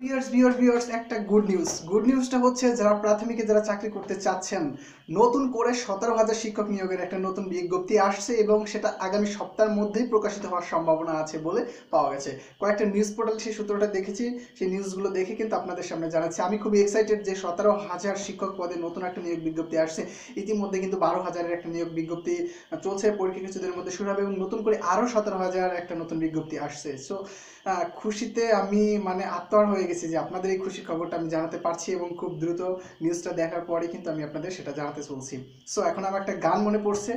Viewers viewers viewers একটা good news good নিউজটা হচ্ছে যারা প্রাথমিকে যারা চাকরি করতে চাচ্ছেন, নতুন করে সতেরো হাজার শিক্ষক নিয়োগের একটা নতুন বিজ্ঞপ্তি আসছে এবং সেটা আগামী সপ্তাহের মধ্যেই প্রকাশিত হওয়ার সম্ভাবনা আছে বলে পাওয়া গেছে। কয়েকটা নিউজ পোর্টাল সেই সূত্রটা দেখেছি, সেই নিউজগুলো দেখে কিন্তু আপনাদের সামনে জানাচ্ছি। আমি খুবই এক্সাইটেড যে সতেরো হাজার শিক্ষক পদে নতুন একটা নিয়োগ বিজ্ঞপ্তি আসছে। ইতিমধ্যে কিন্তু বারো হাজারের একটা নিয়োগ বিজ্ঞপ্তি চলছে। পরীক্ষা কিছুদিনের মধ্যে শুরু হবে এবং নতুন করে আরও সতেরো হাজার একটা নতুন বিজ্ঞপ্তি আসছে। সো খুশিতে আমি মানে আত্মার হয়ে গেছি যে আপনাদের এই খুশির খবরটা আমি জানাতে পারছি এবং খুব দ্রুত নিউজটা দেখার পরে কিন্তু আমি আপনাদের সেটা জানাতে চলছি। সো এখন আমার একটা গান মনে পড়ছে।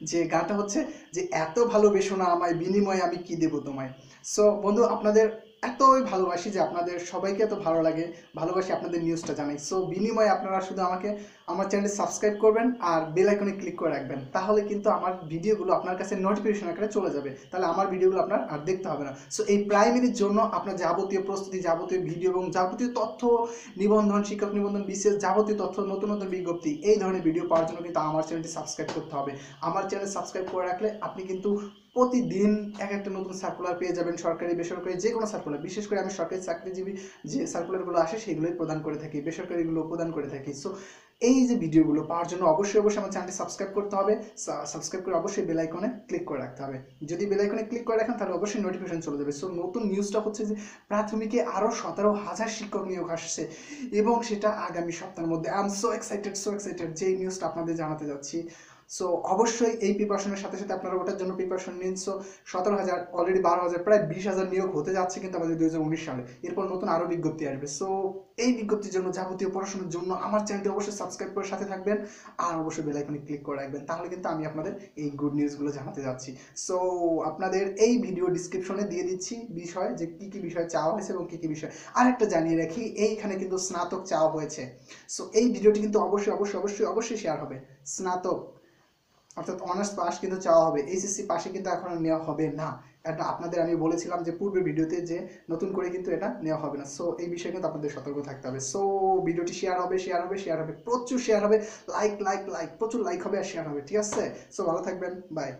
যে গানটা হচ্ছে যে এত ভালোবেসো না আমায়, বিনিময়ে আমি কি দেবো তোমায়? সো বন্ধু, আপনাদের এতই ভালোবাসি যে আপনাদের সবাইকে এত ভালো লাগে। ভালোবাসি আপনাদের নিউজটা জানাই। সো বিনিময়ে আপনারা শুধু আমাকে, আমার চ্যানেলে সাবস্ক্রাইব করবেন আর বেল আইকনে ক্লিক করে রাখবেন। তাহলে কিন্তু আমার ভিডিওগুলো আপনার কাছে নোটিফিকেশন আকারে চলে যাবে। তাহলে আমার ভিডিওগুলো আপনার আর দেখতে হবে না। সো এই প্রাইমারির জন্য আপনার যাবতীয় প্রস্তুতি, যাবতীয় ভিডিও এবং যাবতীয় তথ্য নিবন্ধন, শিক্ষক নিবন্ধন, বিশেষ যাবতীয় তথ্য, নতুন নতুন বিজ্ঞপ্তি, এই ধরনের ভিডিও পাওয়ার জন্য কিন্তু আমার চ্যানেলটি সাবস্ক্রাইব করতে হবে। আমার চ্যানেল সাবস্ক্রাইব করে রাখলে আপনি কিন্তু প্রতিদিন এক একটা নতুন সার্কুলার পেয়ে যাবেন, সরকারি, বেসরকারি, যে কোনো সার্কুলার বিশেষ করে আমি সরকারি চাকরিজীবী যে সার্কুলারগুলো আসে সেগুলোই প্রদান করে থাকি, বেসরকারিগুলো প্রদান করে থাকি। সো এই যে ভিডিওগুলো পাওয়ার জন্য অবশ্যই অবশ্যই আমার চ্যানেলটি সাবস্ক্রাইব করতে হবে। সাবস্ক্রাইব করে অবশ্যই বেল আইকনে ক্লিক করে রাখতে হবে। যদি বেল আইকনে ক্লিক করে রাখেন, তাহলে অবশ্যই নোটিফিকেশন চলে যাবে। সো নতুন নিউজটা হচ্ছে যে প্রাথমিকে আরও সতেরো হাজার শিক্ষক নিয়োগ আসছে এবং সেটা আগামী সপ্তাহের মধ্যে। I am so excited so excited যে নিউজটা আপনাদের জানাতে যাচ্ছি। সো অবশ্যই এই প্রিপারেশনের সাথে সাথে আপনারা ওটার জন্য প্রিপারেশন নিন। সো সতেরো হাজার অলরেডি বারো হাজার, প্রায় বিশ হাজার নিয়োগ হতে যাচ্ছে কিন্তু আমাদের দুই হাজার উনিশ সালে। এরপর নতুন আরও বিজ্ঞপ্তি আসবে। সো এই বিজ্ঞপ্তির জন্য যাবতীয় পড়াশোনার জন্য আমার চ্যানেলটি অবশ্যই সাবস্ক্রাইব করে সাথে থাকবেন আর অবশ্যই বেল আইকনে ক্লিক করে রাখবেন। তাহলে কিন্তু আমি আপনাদের এই গুড নিউজগুলো জানাতে যাচ্ছি। সো আপনাদের এই ভিডিও ডিসক্রিপশনে দিয়ে দিচ্ছি বিষয় যে কী কী বিষয় চাওয়া হয়েছে এবং কী কী বিষয়। আরেকটা জানিয়ে রাখি, এইখানে কিন্তু স্নাতক চাওয়া হয়েছে। সো এই ভিডিওটি কিন্তু অবশ্যই অবশ্যই অবশ্যই অবশ্যই শেয়ার হবে। স্নাতক। অর্থাৎ অনার্স পাস কিন্তু চাওয়া হবে। এইচএসসি পাশে কিন্তু এখন নেওয়া হবে না। এটা আপনাদের আমি বলেছিলাম যে পূর্বে ভিডিওতে যে নতুন করে কিন্তু এটা নেওয়া হবে না। সো এই বিষয়ে কিন্তু আপনাদের সতর্ক থাকতে হবে। সো ভিডিওটি শেয়ার হবে শেয়ার হবে শেয়ার হবে, প্রচুর শেয়ার হবে। লাইক লাইক লাইক প্রচুর লাইক হবে আর শেয়ার হবে। ঠিক আছে? সো ভালো থাকবেন। বাই